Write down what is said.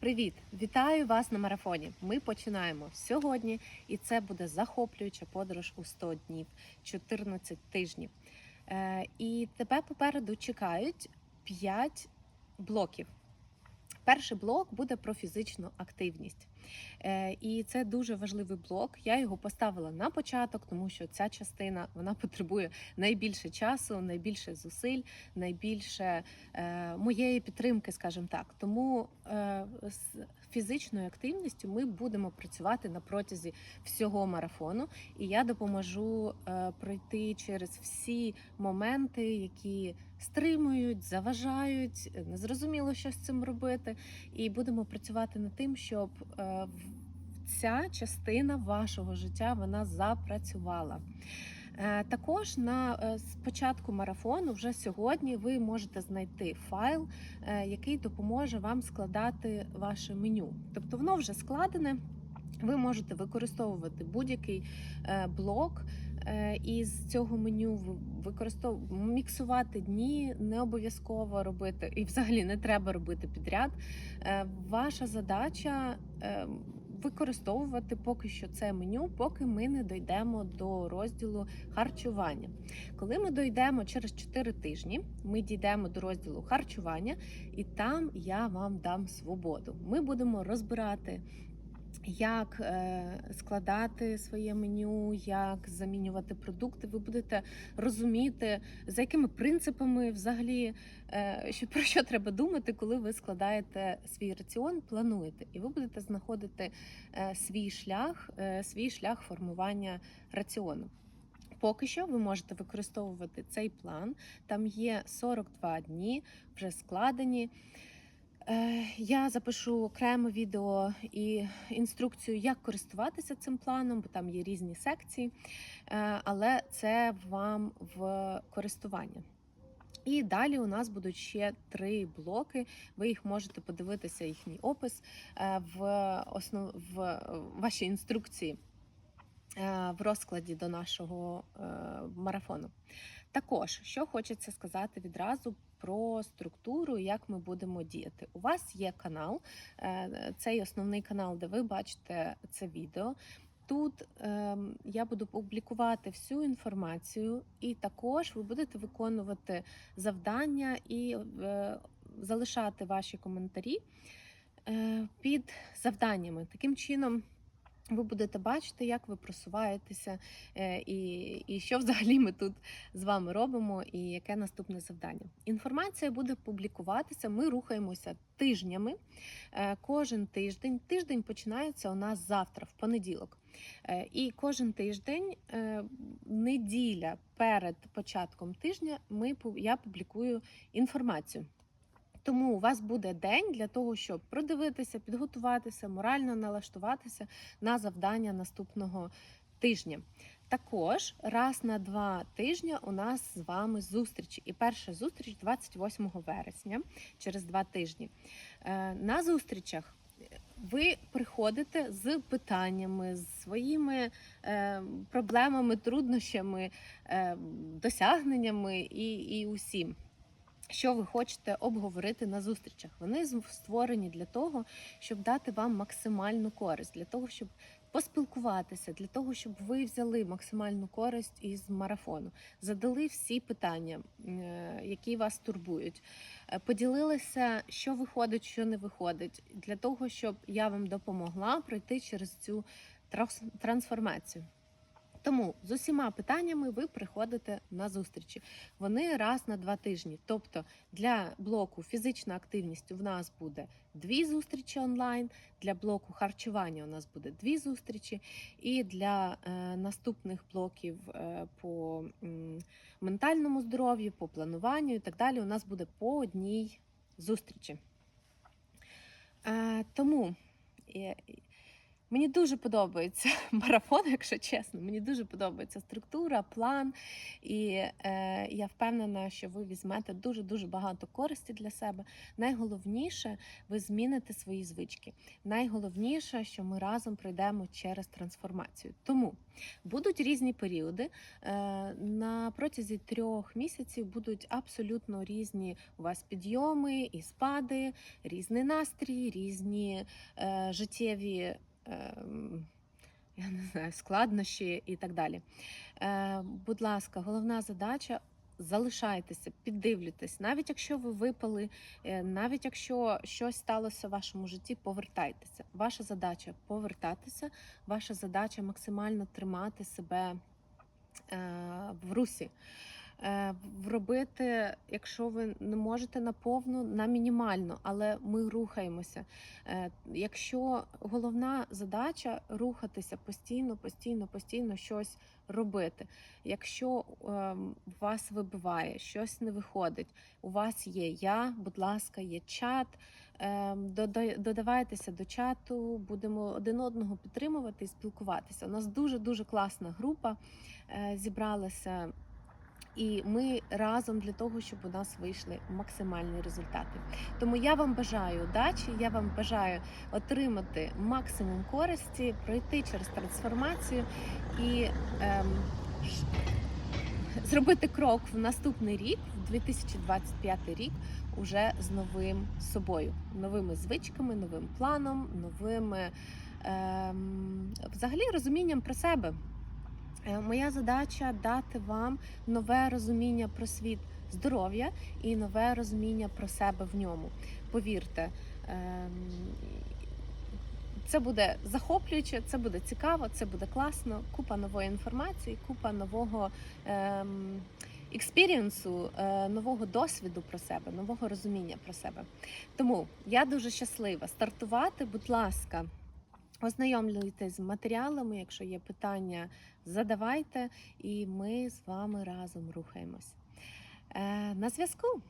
Привіт! Вітаю вас на марафоні. Ми починаємо сьогодні, і це буде захоплююча подорож у 100 днів, 14 тижнів. Е, І тебе попереду чекають 5 блоків. Перший блок буде про фізичну активність. Е, І це дуже важливий блок. Я його поставила на початок, тому що ця частина вона потребує найбільше часу, найбільше зусиль, найбільше е, моєї підтримки, скажімо так. Тому е, з фізичною активністю ми будемо працювати на протязі всього марафону, і я допоможу пройти через всі моменти, які стримують, заважають, незрозуміло, що з цим робити. І будемо працювати над тим, щоб ця частина вашого життя вона запрацювала. Е, Також на е, початку марафону, вже сьогодні, ви можете знайти файл, е, який допоможе вам складати ваше меню. Тобто воно вже складене. Ви можете використовувати будь-який е, блок е, із цього меню, використовувати міксувати дні, не обов'язково робити, і взагалі не треба робити підряд. Е, Ваша задача е, використовувати поки що це меню, поки ми не дійдемо до розділу харчування. Коли ми дійдемо через 4 тижні, ми дійдемо до розділу харчування, і там я вам дам свободу. Ми будемо розбирати. Як е, складати своє меню, як замінювати продукти, ви будете розуміти, за якими принципами взагалі е, про що треба думати, коли ви складаєте свій раціон, плануєте, і ви будете знаходити е, свій шлях, свій шлях формування раціону. Поки що ви можете використовувати цей план. Там є 42 дні, вже складені. Е, Я запишу окреме відео і інструкцію, як користуватися цим планом, бо там є різні секції, Е, але це вам в користування. І далі у нас будуть ще три блоки. Ви їх можете подивитися, їхній опис е, в основ... в вашій інструкції в розкладі до нашого е, марафону. Також, що хочеться сказати відразу про структуру, як ми будемо діяти. У вас є канал, е, цей основний канал, де ви бачите це відео. Тут е, я буду публікувати всю інформацію, і також ви будете виконувати завдання і е, залишати ваші коментарі е, під завданнями. Таким чином. Ви будете бачити, як ви просуваєтеся, е, і, і що взагалі ми тут з вами робимо, і яке наступне завдання. Інформація буде публікуватися. Ми рухаємося тижнями. Е, Кожен тиждень. Тиждень починається у нас завтра, в понеділок. Е, І кожен тиждень, неділя перед початком тижня, ми я публікую інформацію. Тому у вас буде день для того, щоб продивитися, підготуватися, морально налаштуватися на завдання наступного тижня. Також раз на два тижні у нас з вами зустрічі. І перша зустріч 28 вересня, через два тижні. Е, На зустрічах ви приходите з питаннями, з своїми е, проблемами, труднощами, е, досягненнями і, і усім що ви хочете обговорити на зустрічах. Вони створені для того, щоб дати вам максимальну користь, для того, щоб поспілкуватися, для того, щоб ви взяли максимальну користь із марафону, задали всі питання, е, які вас турбують, е, поділилися, що виходить, що не виходить, для того, щоб я вам допомогла пройти через цю трансформацію. Тому з усіма питаннями ви приходите на зустрічі. Вони раз на два тижні. Тобто для блоку фізична активність у нас буде дві зустрічі онлайн, для блоку харчування у нас буде дві зустрічі, і для е, наступних блоків е, по м, ментальному здоров'ю, по плануванню і так далі, у нас буде по одній зустрічі. Е, тому. Мені дуже подобається марафон, якщо чесно. Мені дуже подобається структура, план, і е, я впевнена, що ви візьмете дуже дуже багато користі для себе. Найголовніше, ви зміните свої звички. Найголовніше, що ми разом пройдемо через трансформацію. Тому будуть різні періоди. Е, на протязі трьох місяців будуть абсолютно різні у вас підйоми і спади, різний настрій, різні е, життєві. Ем, Я не знаю, складнощі і так далі. Е, будь ласка, головна задача залишайтеся, піддивлюйтесь. Навіть якщо ви випали, е, навіть якщо щось сталося в вашому житті, повертайтеся. Ваша задача повертатися, ваша задача максимально тримати себе е, в русі. Е, Вробити, якщо ви не можете на повну, на мінімально, але ми рухаємося. Е, Якщо головна задача рухатися постійно, постійно, постійно щось робити. Якщо ем, вас вибиває, щось не виходить, у вас є я, будь ласка, є чат. ем, Додавайтеся до чату, будемо один одного підтримувати і спілкуватися. У нас дуже дуже класна група е, зібралася. І ми разом для того, щоб у нас вийшли максимальні результати. Тому я вам бажаю удачі, я вам бажаю отримати максимум користі, пройти через трансформацію і ем, зробити крок в наступний рік, в 2025 рік, уже з новим собою, новими звичками, новим планом, новими ем, взагалі розумінням про себе. Е, Моя задача дати вам нове розуміння про світ здоров'я і нове розуміння про себе в ньому. Повірте, ем, це буде захоплююче, це буде цікаво, це буде класно. Купа нової інформації, купа нового ем, експірієнсу, е, нового досвіду про себе, нового розуміння про себе. Тому я дуже щаслива стартувати. Будь ласка, ознайомлюйтесь з матеріалами. Якщо є питання, задавайте, і ми з вами разом рухаємось. Е, на зв'язку.